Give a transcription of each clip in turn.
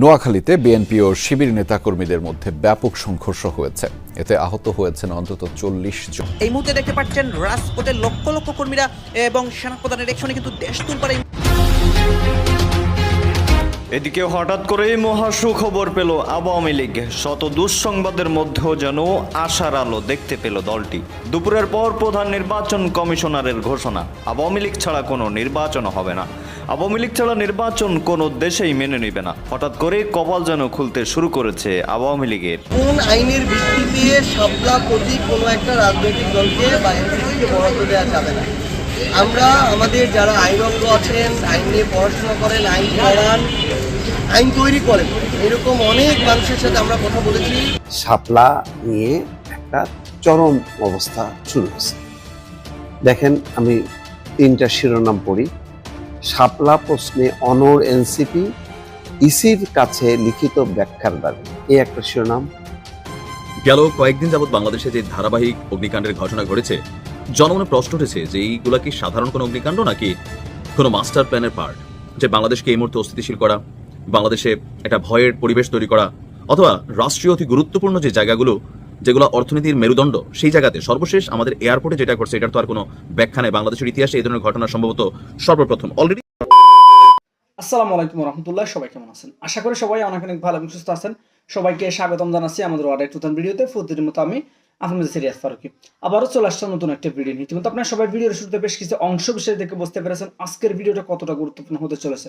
নোয়াখালীতে বিএনপি ও শিবির নেতাকর্মীদের মধ্যে ব্যাপক সংঘর্ষ হয়েছে। এতে আহত হয়েছেন অন্তত চল্লিশ জন। এই মুহূর্তে দেখতে পাচ্ছেন রাজপথে লক্ষ লক্ষ কর্মীরা এবং সেনাপ্রধানের একসঙ্গে কিন্তু দেশ তুলপারে এদিকে হঠাৎ করেই মহা সুখবর পেল আওয়ামী লীগ। শত দুঃসংবাদের মধ্যেও যেন আশার আলো দেখতে পেল দলটি। দুপুরের পর প্রধান নির্বাচন কমিশনারের ঘোষণা, আওয়ামী লীগ ছাড়া কোনো নির্বাচন হবে না। আওয়ামী লীগ ছাড়া নির্বাচন কোনো দেশেই মেনে নেবে না। হঠাৎ করে কপাল যেন খুলতে শুরু করেছে আওয়ামী লীগের। কোন আইনের ভিত্তিতে সাবলা প্রতি কোনো একটা রাজনৈতিক দলকে বা এনসিপিকে বরাদ্দ দেওয়া যাবে না। আমরা, আমাদের যারা আইনজ্ঞ আছেন, আইন নিয়ে পড়াশোনা করেন, আইন পড়ান আইন তৈরি করেন এরকম অনেক মানুষের সাথে আমরা কথা বলেছি। শাপলা নিয়ে একটা চরম অবস্থা শুরু হয়েছে। দেখেন আমি তিনটা শিরোনাম পড়ি। শাপলা প্রশ্নে অনর এনসিপি ইসির কাছে লিখিত ব্যাখ্যার দাবি। এই একটা শিরোনাম। গেল কয়েকদিন যাবৎ বাংলাদেশে যে ধারাবাহিক অগ্নিকাণ্ডের ঘটনা ঘটেছে জনমনে প্রশ্ন উঠেছে যে এইগুলা কি সাধারণ কোনো অগ্নিকাণ্ড নাকি কোনো মাস্টার প্ল্যানের পার্ট যে বাংলাদেশকে এই মুহূর্তে অস্থিতিশীল করা? বাংলাদেশে একটা ভয়ের পরিবেশ তৈরি করা অথবা রাষ্ট্রীয় অতি গুরুত্বপূর্ণ যে জায়গাগুলো, যেগুলো অর্থনীতির মেরুদণ্ড, সেই জায়গাতে সর্বশেষ আমাদের এয়ারপোর্টে যেটা করছে এটার তো আর কোনো ব্যাখ্যা নেই। বাংলাদেশের ইতিহাসে এই ধরনের ঘটনা সম্ভবত সর্বপ্রথম। অলরেডি আসসালামু আলাইকুম রহমতুল্লাহ সবাই কেমন আছেন? আশা করি সবাই অনেক অনেক ভালো এবং সুস্থ আছেন। সবাইকে স্বাগতম জানাচ্ছি আমাদের ওয়ার্ডের নতুন ভিডিওতে। মতো আমি আপনাদের সিরিয়াস ফারুকি। আবারও চলে আসছে নতুন একটা ভিডিও নিয়ে। ইতিমধ্যে আপনার সবাই ভিডিওর শুরুতে বেশ কিছু অংশ বিষয় দেখে বুঝতে পেরেছেন আজকের ভিডিওটা কতটা গুরুত্বপূর্ণ হতে চলেছে।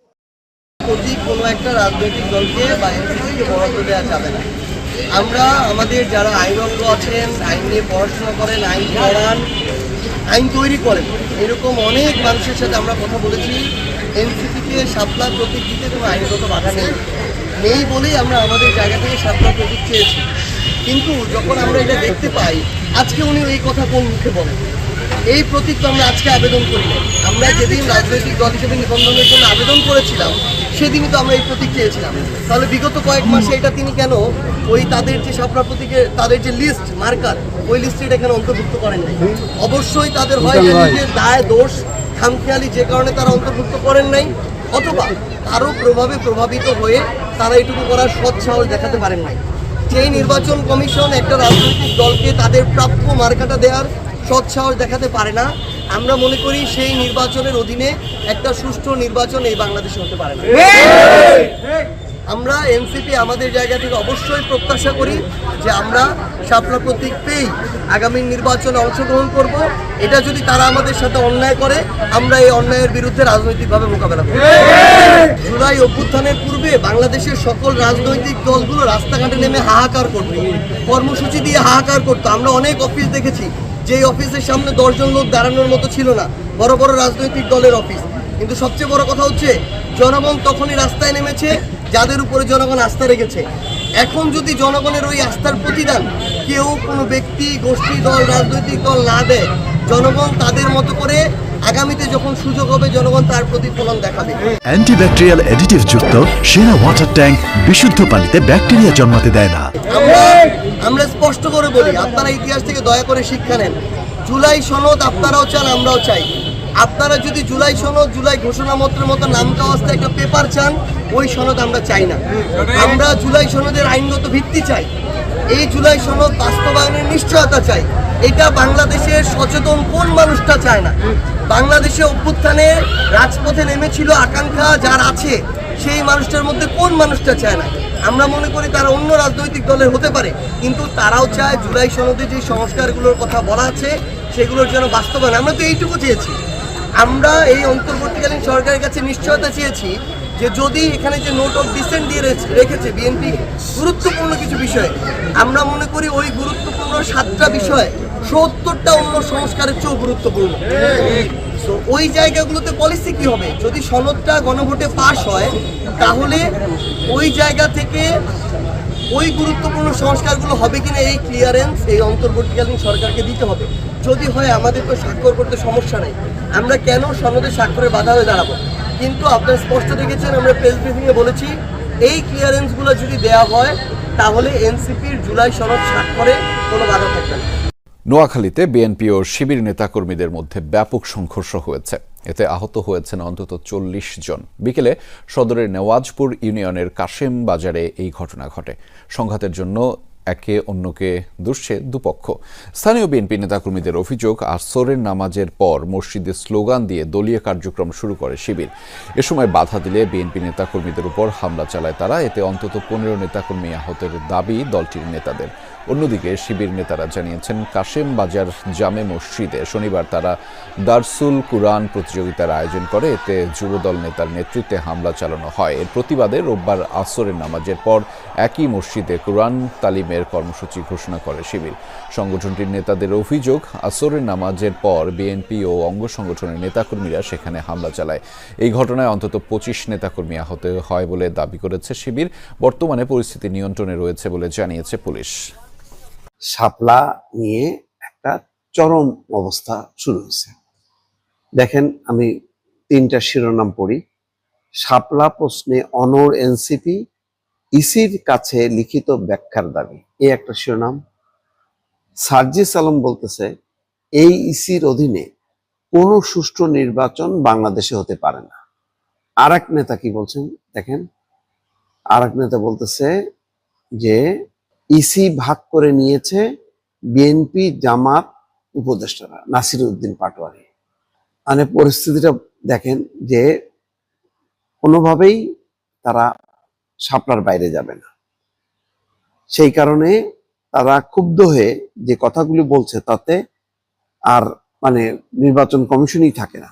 কোনো একটা রাজনৈতিক দলকে বা এনসিপিকে বরাদ্দ দেওয়া যাবে না। আমরা আমাদের যারা আইনজ্ঞ আছেন, আইন নিয়ে পড়াশোনা করেন, আইন পড়ান, আইন তৈরি করেন, এরকম অনেক মানুষের সাথে আমরা কথা বলেছি। এনসিপিকে সাপলা প্রতীক দিতে কোনো আইনগত বাধা নেই। নেই বলেই আমরা আমাদের জায়গা থেকে সাপলা প্রতীক চেয়েছি। কিন্তু যখন আমরা এটা দেখতে পাই, আজকে উনি এই কথা কোন মুখে বলেন? এই প্রতীক তো আমরা আজকে আবেদন করি নাই। আমরা যেদিন রাজনৈতিক দল হিসেবে নিবন্ধনের জন্য আবেদন করেছিলাম সেদিনই তো আমরা এই প্রতীক চেয়েছিলাম। তাহলে বিগত কয়েক মাসে এটা তিনি কেন ওই তাদের যে সাপড়া প্রতীকের তাদের যে লিস্ট মার্কার ওই লিস্টে এটা এখানে অন্তর্ভুক্ত করেন নাই? অবশ্যই তাদের হয় যে নিজের দায় দোষ খামখেয়ালি যে কারণে তারা অন্তর্ভুক্ত করেন নাই অথবা আরও প্রভাবে প্রভাবিত হয়ে তারা এটুকু করার সৎ সাহস দেখাতে পারেন নাই। যেই নির্বাচন কমিশন একটা রাজনৈতিক দলকে তাদের প্রাপ্য মার্কাটা দেওয়ার সৎসাহস দেখাতে পারে না। আমরা মনে করি সেই নির্বাচনের অধীনে একটা সুষ্ঠু নির্বাচন এই বাংলাদেশে হতে পারে না। আমরা এনসিপি আমাদের জায়গা থেকে অবশ্যই প্রত্যাশা করি যে আমরা শাপলা প্রতীক পেয়েই আগামী নির্বাচনে অংশগ্রহণ করব। এটা যদি তারা আমাদের সাথে অন্যায় করে, আমরা এই অন্যায়ের বিরুদ্ধে রাজনৈতিকভাবে মোকাবেলা করব। জুলাই অভ্যুত্থানের পূর্বে বাংলাদেশের সকল রাজনৈতিক দলগুলো রাস্তাঘাটে নেমে হাহাকার করতো। কর্মসূচি দিয়ে হাহাকার করতো। আমরা অনেক অফিস দেখেছি। যেই অফিসের সামনে দশজন লোক দাঁড়ানোর মতো ছিল না বড় বড় রাজনৈতিক দলের অফিস। কিন্তু সবচেয়ে বড় কথা হচ্ছে জনগণ তখনই রাস্তায় নেমেছে যাদের উপরে জনগণ আস্থা রেখেছে। এখন যদি জনগণের ওই আস্থার প্রতিদান কেউ কোনো ব্যক্তি গোষ্ঠী দল রাজনৈতিক দল না দেয় জনগণ তাদের মতো করে আগামীতে যখন সুযোগ হবে জনগণ তার প্রতিফলন দেখাবে। অ্যান্টিব্যাকটেরিয়াল অ্যাডিটিভ যুক্ত সেরা ওয়াটার ট্যাঙ্ক বিশুদ্ধ পানিতে ব্যাকটেরিয়া জন্মাতে দেয় না। আমরা স্পষ্ট করে বলি, আপনারা ইতিহাস থেকে দয়া করে শিক্ষা নেন। জুলাই সনদ আপনারাও চান, আমরাও চাই। আপনারা যদি জুলাই সনদ, জুলাই ঘোষণাপত্রের মতো নাম কাওয়াস্তে একটা পেপার চান, ওই সনদ আমরা চাই না। আমরা জুলাই সনদের আইনগত ভিত্তি চাই। এই জুলাই সনদ বাস্তবায়নের নিশ্চয়তা চাই। এটা বাংলাদেশের সচেতন কোন মানুষটা চায় না? বাংলাদেশে অভ্যুত্থানে রাজপথে নেমেছিল আকাঙ্ক্ষা যার আছে, সেই মানুষটার মধ্যে কোন মানুষটা চায় না? আমরা মনে করি তারা অন্য রাজনৈতিক দলের হতে পারে, কিন্তু তারাও চায় জুলাই সনদে যে সংস্কারগুলোর কথা বলা আছে, সেগুলোর যেন বাস্তবায়ন। আমরা তো এইটুকু চেয়েছি। আমরা এই অন্তর্বর্তীকালীন সরকারের কাছে নিশ্চয়তা চেয়েছি যে যদি এখানে যে নোট অফ ডিসেন্ট দিয়ে রেখেছে বিএনপি, গুরুত্বপূর্ণ কিছু বিষয়। আমরা মনে করি ওই গুরুত্বপূর্ণ সাতটা বিষয় সত্তরটা অন্য সংস্কারের চেয়েও গুরুত্বপূর্ণ। ওই জায়গাগুলোতে পলিসি কি হবে? যদি সনদটা গণভোটে পাশ হয়, তাহলে ওই জায়গা থেকে ওই গুরুত্বপূর্ণ সংস্কারগুলো হবে কিনা এই ক্লিয়ারেন্স এই অন্তর্বর্তীকালীন সরকারকে দিতে হবে। যদি হয়, আমাদের তো স্বাক্ষর করতে সমস্যা নেই। আমরা কেন সনদে স্বাক্ষরে বাধা হয়ে দাঁড়াবো? কিন্তু আপনারা স্পষ্ট দেখেছেন, আমরা প্রেস ব্রিফিংয়ে বলেছি, এই ক্লিয়ারেন্সগুলো যদি দেওয়া হয়, তাহলে এনসিপির জুলাই সনদ স্বাক্ষরে কোনো বাধা থাকবে না। নোয়াখালীতে বিএনপি ও শিবির নেতাকর্মীদের মধ্যে ব্যাপক সংঘর্ষ হয়েছে। এতে আহত হয়েছেন অন্তত চল্লিশ জন। বিকেলে সদরের নেওয়াজপুর ইউনিয়নের কাশেম বাজারে এই ঘটনা ঘটে। সংঘাতের জন্য একে অন্যকে দুষছে দুপক্ষ। স্থানীয় বিএনপি নেতাকর্মীদের অভিযোগ, আসরের নামাজের পর মসজিদে স্লোগান দিয়ে দলীয় কার্যক্রম শুরু করে শিবির। এ সময় বাধা দিলে বিএনপি নেতাকর্মীদের উপর হামলা চালায় তারা। এতে অন্তত পনেরো নেতাকর্মী আহতের দাবি দলটির নেতাদের। অন্যদিকে শিবির নেতারা জানিয়েছেন, কাশেম বাজার জামে মসজিদে শনিবার তারা দারসুল কুরআন প্রতিযোগিতার আয়োজন করে। এতে যুবদল নেতার নেতৃত্বে হামলা চালানো হয়। এর প্রতিবাদে রোববার আসরের নামাজের পর একই মসজিদে কুরআন তালিমের কর্মসূচি ঘোষণা করে শিবির। সংগঠনটির নেতাদের অভিযোগ, আসরের নামাজের পর বিএনপি ও অঙ্গ সংগঠনের নেতাকর্মীরা সেখানে হামলা চালায়। এই ঘটনায় অন্তত পঁচিশ নেতাকর্মী আহত হয় বলে দাবি করেছে শিবির। বর্তমানে পরিস্থিতি নিয়ন্ত্রণে রয়েছে বলে জানিয়েছে পুলিশ। শাপলা নিয়ে একটা চরম অবস্থা শুরু হয়েছে। দেখেন, আমি তিনটা শিরোনাম পড়ি। শাপলা প্রশ্নে অনর এনসিপি ইসির কাছে লিখিত ব্যাখ্যার দাবি। এই একটা শিরোনাম। সার্জিস আলম বলতেছে, এই ইসির অধীনে কোনো সুষ্ঠু নির্বাচন বাংলাদেশে হতে পারে না। আর নেতা কি বলছেন? দেখেন আর নেতা বলতেছে যে ইসি ভাগ করে নিয়েছে বিএনপি, জামাত উপদেষ্টারা, নাসির উদ্দিন পাটোয়ারি। মানে পরিস্থিতিটা দেখেন যে কোনোভাবেই তারা শাপলার বাইরে যাবে না। সেই কারণে তারা ক্ষুব্ধ হয়ে যে কথাগুলি বলছে তাতে আর মানে নির্বাচন কমিশনই থাকে না।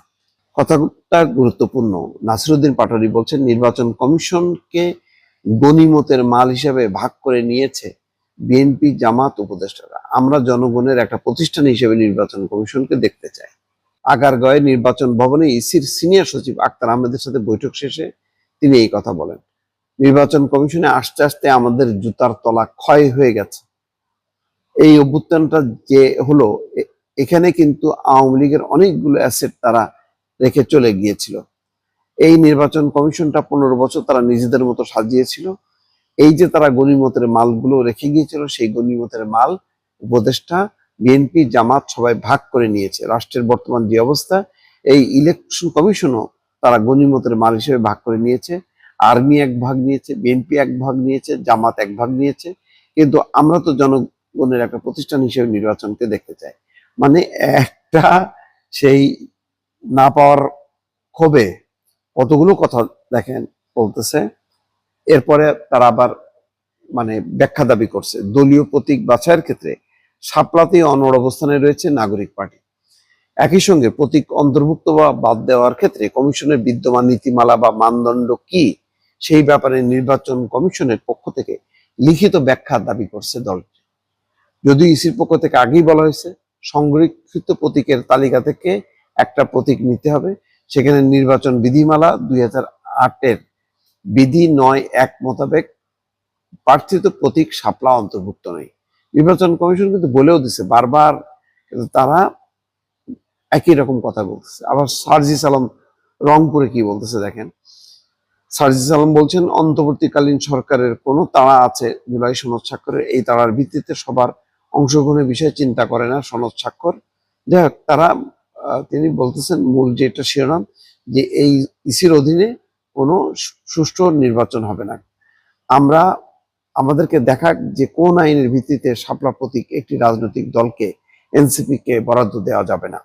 কথাটা গুরুত্বপূর্ণ। নাসিরুদ্দিন পাটোয়ারি বলছেন, নির্বাচন কমিশনকে গনিমতের মাল হিসেবে ভাগ করে নিয়েছে বিএনপি জামাত উপদেষ্টারা, আমরা জনগণের একটা প্রতিষ্ঠান হিসেবে নির্বাচন কমিশনকে দেখতে চাই। আগারগাঁয়ে নির্বাচন ভবনে ইসির সিনিয়র সচিব আক্তার আহমেদের সাথে বৈঠক শেষে তিনি এই কথা বলেন। নির্বাচন কমিশনে আস্তে আস্তে আমাদের জুতার তলা ক্ষয় হয়ে গেছে। এই অভ্যুত্থানটা যে হলো এখানে কিন্তু আওয়ামী লীগের অনেকগুলো অ্যাসেট তারা রেখে চলে গিয়েছিল। এই নির্বাচন কমিশনটা পনেরো বছর তারা নিজেদের মতো সাজিয়েছিল। এই যে তারা গণিমতের মালগুলো রেখে গিয়েছিল, সেই গণিমতের মাল উপদেষ্টা, বিএনপি, জামাত সবাই ভাগ করে নিয়েছে। রাষ্ট্রের বর্তমান যে অবস্থা, এই ইলেকশন কমিশনও তারা গণিমতের মাল হিসেবে ভাগ করে নিয়েছে। আর্মি এক ভাগ নিয়েছে, বিএনপি এক ভাগ নিয়েছে, জামাত এক ভাগ নিয়েছে। কিন্তু আমরা তো জনগণের একটা প্রতিষ্ঠান হিসেবে নির্বাচনকে দেখতে চাই। মানে একটা সেই না পাওয়ার ক্ষোভে কতগুলো কথা দেখেন বলতেছে। এরপরে তারা আবার মানে ব্যাখ্যা দাবি করছে, দলীয় প্রতীক বাছাইয়ের ক্ষেত্রে সাপলাতেই অনড় অবস্থানে রয়েছে নাগরিক পার্টি। একই সঙ্গে প্রতীক অন্তর্ভুক্ত বা বাদ দেওয়ার ক্ষেত্রে কমিশনের বিদ্যমান নীতিমালা বা মানদণ্ড কি, সেই ব্যাপারে নির্বাচন কমিশনের পক্ষ থেকে লিখিত ব্যাখ্যা দাবি করছে দলটি। যদিও ইসির পক্ষ থেকে আগেই বলা হয়েছে, সংরক্ষিত প্রতীকের তালিকা থেকে একটা প্রতীক নিতে হবে, সেখানে নির্বাচন বিধিমালা দুই হাজার আটের বিধি নয় এক মোতাবেক প্রার্থিত প্রতীক শাপলা অন্তর্ভুক্ত নেই। নির্বাচন কমিশন কিন্তু বলেও দিছে, বারবার কিন্তু তারা একই রকম কথা বলতেছে। আবার সার্জিস আলম রংপুরে কি বলতেছে দেখেন? সার্জিস আলম বলছেন, অন্তর্বর্তীকালীন সরকারের কোনো তাড়া আছে জুলাই সনদ স্বাক্ষরের, এই তাড়ার ভিত্তিতে সবার অংশগ্রহণের বিষয়ে চিন্তা করে না সনদ স্বাক্ষর। যাই তারা তিনি বলতেছেন মূল যেটা শিরোনাম, যে এই ইসির অধীনে কোনো সুষ্ঠু নির্বাচন হবে না। আমরা আমাদেরকে দেখা যে কোন আইনের ভিত্তিতে শাপলা প্রতীক একটি রাজনৈতিক দলকে এনসিপি কে বরাদ্দ দেওয়া যাবে না।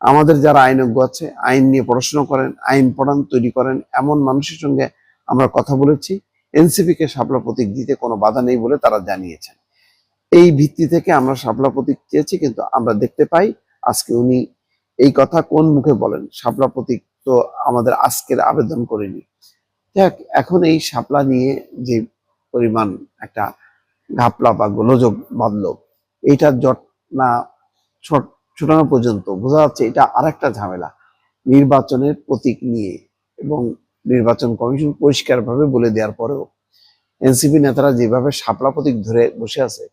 আমাদের যারা আইনজ্ঞ আছে, আইন নিয়ে পড়াশোনা করেন, আইন পড়ান তৈরি করেন, এমন মানুষের সঙ্গে আমরা কথা বলেছি। এনসিপি কে শাপলা প্রতীক দিতে কোনো বাধা নেই বলে তারা জানিয়েছেন। এই ভিত্তি থেকে আমরা শাপলা প্রতীক চেয়েছি, কিন্তু আমরা দেখতে পাই আজকে উনি এই কথা কোন মুখে বলেন? শাপলা প্রতীক তো আমাদের আজকের আবেদন করেনি। দেখ এখন এই শাপলা নিয়ে যে পরিমাণ একটা ঘাপলা বা গোলযোগ বাঁধলো, এইটা জট না ছোটানো পর্যন্ত বোঝা যাচ্ছে এটা আরেকটা ঝামেলা। নির্বাচনের প্রতীক নিয়ে এবং নির্বাচন কমিশন পরিষ্কারভাবে বলে দেওয়ার পরেও এনসিপি নেতারা যেভাবে শাপলা প্রতীক ধরে বসে আছে,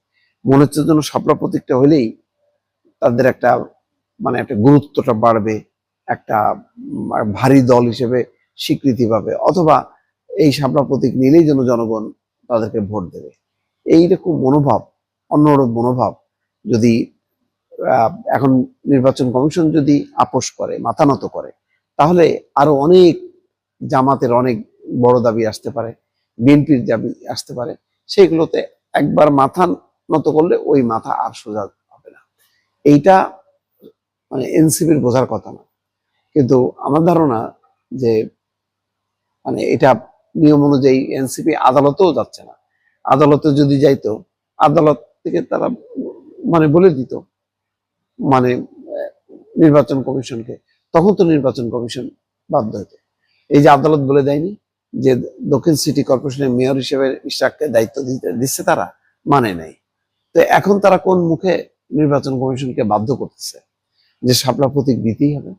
মনে হচ্ছে যেন শাপলা প্রতীকটা হলেই তাদের একটা মানে একটা গুরুত্বটা বাড়বে। একটা ভারী দল হিসেবে স্বীকৃতি পাবে, অথবা এই শাপলা প্রতীক নিলেই যেন জনগণ তাদেরকে ভোট দেবে। এইরকম মনোভাব অন্যরকম মনোভাব। যদি এখন নির্বাচন কমিশন যদি আপোষ করে, মাথা নত করে, তাহলে আরও অনেক জামাতের অনেক বড় দাবি আসতে পারে, বিএনপির দাবি আসতে পারে। সেগুলোতে একবার মাথা নত করলে ওই মাথা আর সোজা হবে না। এইটা মানে এনসিপির বোঝার কথা না। কিন্তু আমার ধারণা যে মানে এটা নিয়ম অনুযায়ী এনসিপি আদালতেও যাচ্ছে না। আদালতে যদি যাইতো, আদালত থেকে তারা মানে বলে দিত মানে নির্বাচন কমিশনকে, তখন তো নির্বাচন কমিশন বাধ্য হতো। এই যে আদালত বলে দেয়নি যে, দক্ষিণ সিটি কর্পোরেশনের মেয়র হিসেবে ইশরাককে দায়িত্ব দিতে, দিচ্ছে তারা মানে নাই। তো এখন তারা কোন মুখে নির্বাচন কমিশনকে বাধ্য করতেছে? যে শাপলা প্রতীক দিতেই হবে।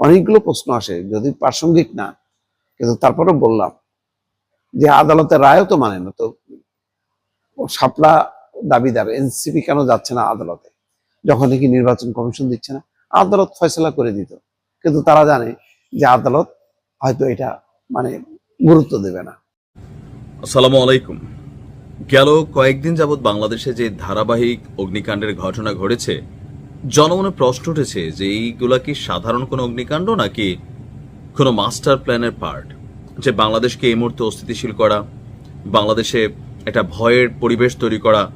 অনেকগুলো প্রশ্ন আসে, যদি প্রাসঙ্গিক না। কিন্তু তারপরে বললাম যে আদালতের রায়ও তো মানে না, তো শাপলা দাবিদার, এনসিপি কেন যাচ্ছে না আদালতে? যখন নাকি নির্বাচন কমিশন দিচ্ছে না, আদালত ফয়সলা করে দিত। কিন্তু তারা জানে যে আদালত হয়তো এটা মানে গুরুত্ব দেবে না। আসসালামু আলাইকুম। গেল কয়েকদিন যাবৎ বাংলাদেশে যে ধারাবাহিক অগ্নিকাণ্ডের ঘটনা ঘটেছে জনমনে প্রশ্ন উঠেছে যে এইগুলা কি সাধারণ কোনো অগ্নিকাণ্ড নাকি কোনো মাস্টার প্ল্যানের পার্ট? যে বাংলাদেশকে এই মুহূর্তে অস্থিতিশীল করা, বাংলাদেশে একটা ভয়ের পরিবেশ তৈরি করা,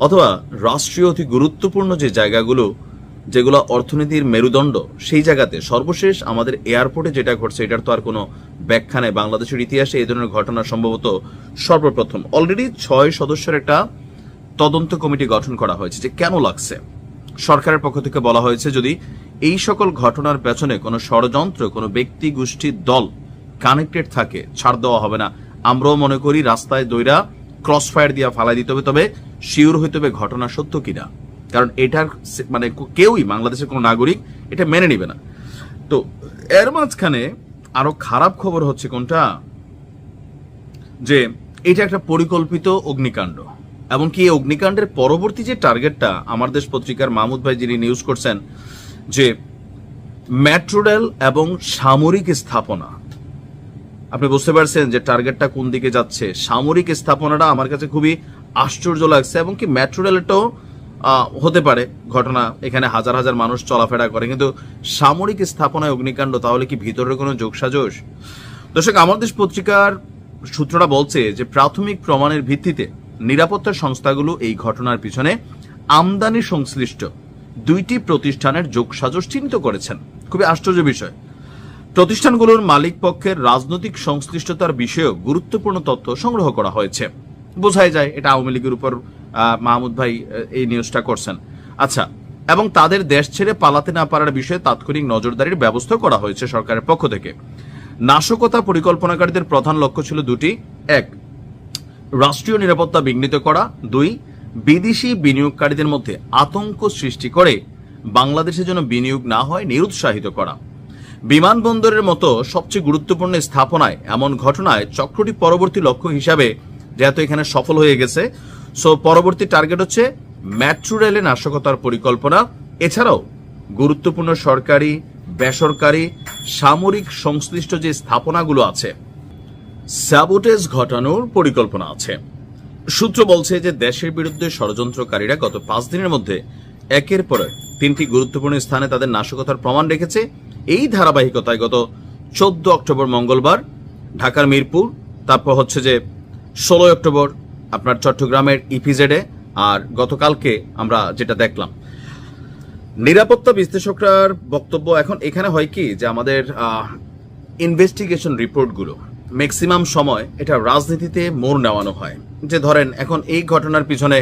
অথবা রাষ্ট্রীয় অতি গুরুত্বপূর্ণ যে জায়গাগুলো, যেগুলো অর্থনীতির মেরুদণ্ড, সেই জায়গাতে সর্বশেষ আমাদের এয়ারপোর্টে যেটা ঘটছে, এটার তো আর কোনো ব্যাখ্যা নেই। বাংলাদেশের ইতিহাসে এই ধরনের ঘটনা সম্ভবত সর্বপ্রথম। অলরেডি ছয় সদস্যের একটা তদন্ত কমিটি গঠন করা হয়েছে যে কেন লাগছে। সরকারের পক্ষ থেকে বলা হয়েছে, যদি এই সকল ঘটনার পেছনে কোনো ষড়যন্ত্র, কোনো ব্যক্তি গোষ্ঠীর দল কানেক্টেড থাকে, ছাড় দেওয়া হবে না। আমরাও মনে করি রাস্তায় দৈরা ক্রস ফায়ার দিয়া ফালাই দিতে হবে, তবে শিওর হইতে হবে ঘটনা সত্য কিনা। কারণ এটার মানে কেউই বাংলাদেশের কোনো নাগরিক এটা মেনে নিবে না। তো এর মাঝখানে আরও খারাপ খবর হচ্ছে কোনটা? যে এটা একটা পরিকল্পিত অগ্নিকাণ্ড। এমনকি এই অগ্নিকাণ্ডের পরবর্তী যে টার্গেটটা আমার দেশ পত্রিকার মাহমুদ ভাই যিনি নিউজ করছেন, যে মেট্রো রেল এবং সামরিক স্থাপনা। আপনি বুঝতে পারছেন যে টার্গেটটা কোন দিকে যাচ্ছে? সামরিক স্থাপনাটা আমার কাছে খুবই আশ্চর্য লাগছে, এবং কি মেট্রো রেলটাও হতে পারে। ঘটনা এখানে হাজার হাজার মানুষ চলাফেরা করে, কিন্তু সামরিক স্থাপনায় অগ্নিকাণ্ড তাহলে কি ভিতরের কোনো যোগসাজশ? দর্শক, আমার দেশ পত্রিকার সূত্রটা বলছে যে প্রাথমিক প্রমাণের ভিত্তিতে নিরাপত্তা সংস্থাগুলো এই ঘটনার পিছনে আমদানি সংশ্লিষ্ট দুইটি প্রতিষ্ঠানের যোগসাজশ চিহ্নিত করেছেন। খুবই আশ্চর্য বিষয়। প্রতিষ্ঠানগুলোর মালিক পক্ষের রাজনৈতিক সংশ্লিষ্টতার বিষয়েও গুরুত্বপূর্ণ তথ্য সংগ্রহ করা হয়েছে। বোঝাই যায়, এটা আওয়ামী লীগের উপর মাহমুদ ভাই এই নিউজটা করছেন। আচ্ছা এবং তাদের দেশ ছেড়ে পালাতে না পারার বিষয়ে তাৎক্ষণিক নজরদারির ব্যবস্থা করা হয়েছে সরকারের পক্ষ থেকে। নাশকতা পরিকল্পনাকারীদের প্রধান লক্ষ্য ছিল দুটি। এক রাষ্ট্রীয় নিরাপত্তা বিঘ্নিত করা। দুই, বিদেশি বিনিয়োগকারীদের মধ্যে আতঙ্ক সৃষ্টি করে বাংলাদেশের জন্য বিনিয়োগ না হয়, নিরুৎসাহিত করা। বিমানবন্দরের মতো সবচেয়ে গুরুত্বপূর্ণ স্থাপনায় এমন ঘটনায় চক্রটি পরবর্তী লক্ষ্য হিসাবে যেহেতু এখানে সফল হয়ে গেছে, সো পরবর্তী টার্গেট হচ্ছে মেট্রো রেলে নাশকতার পরিকল্পনা। এছাড়াও গুরুত্বপূর্ণ সরকারি, বেসরকারি, সামরিক সংশ্লিষ্ট যে স্থাপনাগুলো আছে স্যাবোটেজ ঘটানোর পরিকল্পনা আছে। সূত্র বলছে যে দেশের বিরুদ্ধে ষড়যন্ত্রকারীরা গত পাঁচ দিনের মধ্যে একের পর তিনটি গুরুত্বপূর্ণ স্থানে তাদের নাশকতার প্রমাণ রেখেছে। এই ধারাবাহিকতায় গত চোদ্দ অক্টোবর মঙ্গলবার ঢাকার মিরপুর, তারপর হচ্ছে যে ষোলোই অক্টোবর আপনার চট্টগ্রামের ইপিজেডে আর গতকালকে আমরা যেটা দেখলাম। নিরাপত্তা বিশ্লেষকরার বক্তব্য এখন এখানে হয় কি? যে আমাদের ইনভেস্টিগেশন রিপোর্টগুলো ম্যাক্সিমাম সময় এটা রাজনীতিতে মোড় নেওয়ানো হয়। যে ধরেন, এখন এই ঘটনার পিছনে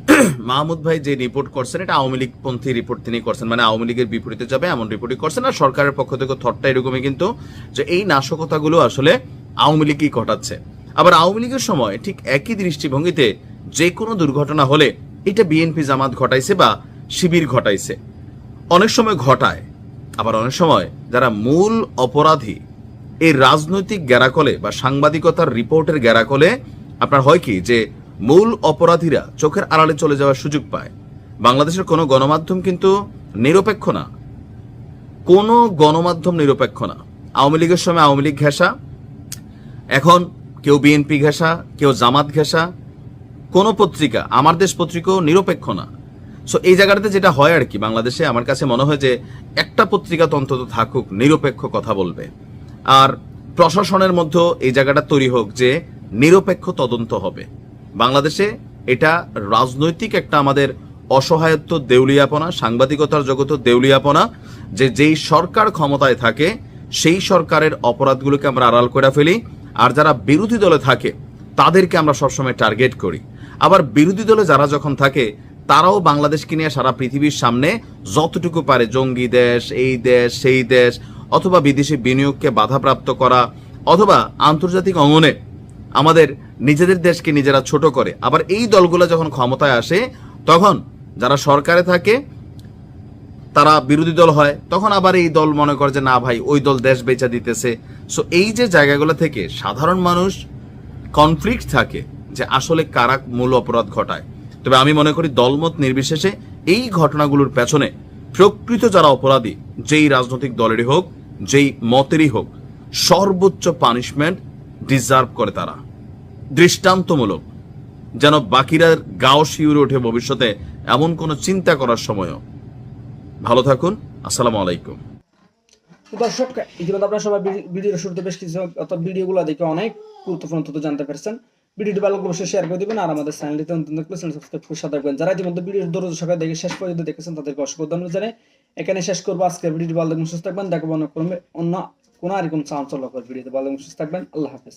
মাহমুদ ভাই যে রিপোর্ট করছেন, এটা আওয়ামী লীগ পন্থী রিপোর্ট তিনি করছেন। মানে আওয়ামী লীগের বিপরীতে যাবে, এমন রিপোর্টই করছেন। আর সরকারের পক্ষ থেকে থটটা এরকমই কিন্তু যে এই নাশকতাগুলো আসলে আওয়ামী লীগই ঘটাচ্ছে। আবার আওয়ামী লীগের সময় ঠিক একই দৃষ্টিভঙ্গিতে যে কোনো দুর্ঘটনা হলে এটা বিএনপি জামাত ঘটাইছে বা শিবির ঘটাইছে। অনেক সময় ঘটায়, আবার অনেক সময় যারা মূল অপরাধী এই রাজনৈতিক গ্যারাকলে বা সাংবাদিকতার রিপোর্টের গ্যারাকলে আপনার হয় কি যে মূল অপরাধীরা চোখের আড়ালে চলে যাওয়ার সুযোগ পায়। বাংলাদেশের কোনো গণমাধ্যম কিন্তু নিরপেক্ষ না। কোনো গণমাধ্যম নিরপেক্ষ না। আওয়ামী লীগের সময় আওয়ামী লীগ ঘেঁষা, এখন কেউ বিএনপি ঘেঁষা, কেউ জামাত ঘেঁষা। কোন পত্রিকা, আমার দেশ পত্রিকাও নিরপেক্ষ না। সো এই জায়গাটাতে যেটা হয় আর কি, বাংলাদেশে আমার কাছে মনে হয় যে একটা পত্রিকা তো অন্তত থাকুক, নিরপেক্ষ কথা বলবে। আর প্রশাসনের মধ্যে এই জায়গাটা তৈরি হোক যে নিরপেক্ষ তদন্ত হবে। বাংলাদেশে এটা রাজনৈতিক একটা আমাদের অসহায়ত্ব দেউলিয়াপনা, সাংবাদিকতার জগত দেউলিয়াপনা, যে যেই সরকার ক্ষমতায় থাকে, সেই সরকারের অপরাধগুলোকে আমরা আড়াল করে ফেলি। আর যারা বিরোধী দলে থাকে, তাদেরকে আমরা সবসময় টার্গেট করি। আবার বিরোধী দলে যারা যখন থাকে, তারাও বাংলাদেশকে নিয়ে সারা পৃথিবীর সামনে যতটুকু পারে, জঙ্গি দেশ, এই দেশ, সেই দেশ অথবা বিদেশি বিনিয়োগকে বাধাপ্রাপ্ত করা, অথবা আন্তর্জাতিক অঙ্গনে আমাদের নিজেদের দেশকে নিজেরা ছোট করে। আবার এই দলগুলো যখন ক্ষমতায় আসে, তখন যারা সরকারে থাকে, তারা বিরোধী দল হয়, তখন আবার এই দল মনে করে যে, না ভাই, ওই দল দেশ বেচা দিতেছে। সো এই যে জায়গাগুলো থেকে সাধারণ মানুষ কনফ্লিক্ট থাকে যে, আসলে কারা মূল অপরাধ ঘটায়। তবে আমি মনে করি দলমত নির্বিশেষে এই ঘটনাগুলোর পেছনে প্রকৃত যারা অপরাধী, যেই রাজনৈতিক দলেরই হোক যেই মতেরই হোক, সর্বোচ্চ পানিশমেন্ট ডিজার্ভ করে তারা। দৃষ্টান্তমূলক, যেন বাকিরা গাও শিউরে ওঠে ভবিষ্যতে এমন কোনো চিন্তা করার সময়ও। ভালো থাকুন, আসসালামু আলাইকুম। দর্শক ইতিমধ্যে সবাই ভিডিওর শুরুতে বেশ কিছু ভিডিওগুলো দেখে অনেক গুরুত্বপূর্ণ তথ্য জানতে পারছেন। ভিডিওটি ভালো অবশ্যই শেয়ার করে দিবেন আর আমাদের চ্যানেলটিতে সাবস্ক্রাইব করে সাথে যারা ইতিমধ্যে ভিডিওর দেখে শেষ পর্যন্ত দেখেছেন, তাদেরকে অসংখ্য ধন্যবাদ জানাই। এখানে শেষ করব আজকের ভিডিওটি। ভালো লাগলে সুস্থ থাকবেন। দেখব অন্য কোনো অন্য কোনো আর চাঞ্চল্যকর ভিডিওতে। ভালো লাগলে সুস্থ থাকবেন। আল্লাহ হাফেজ।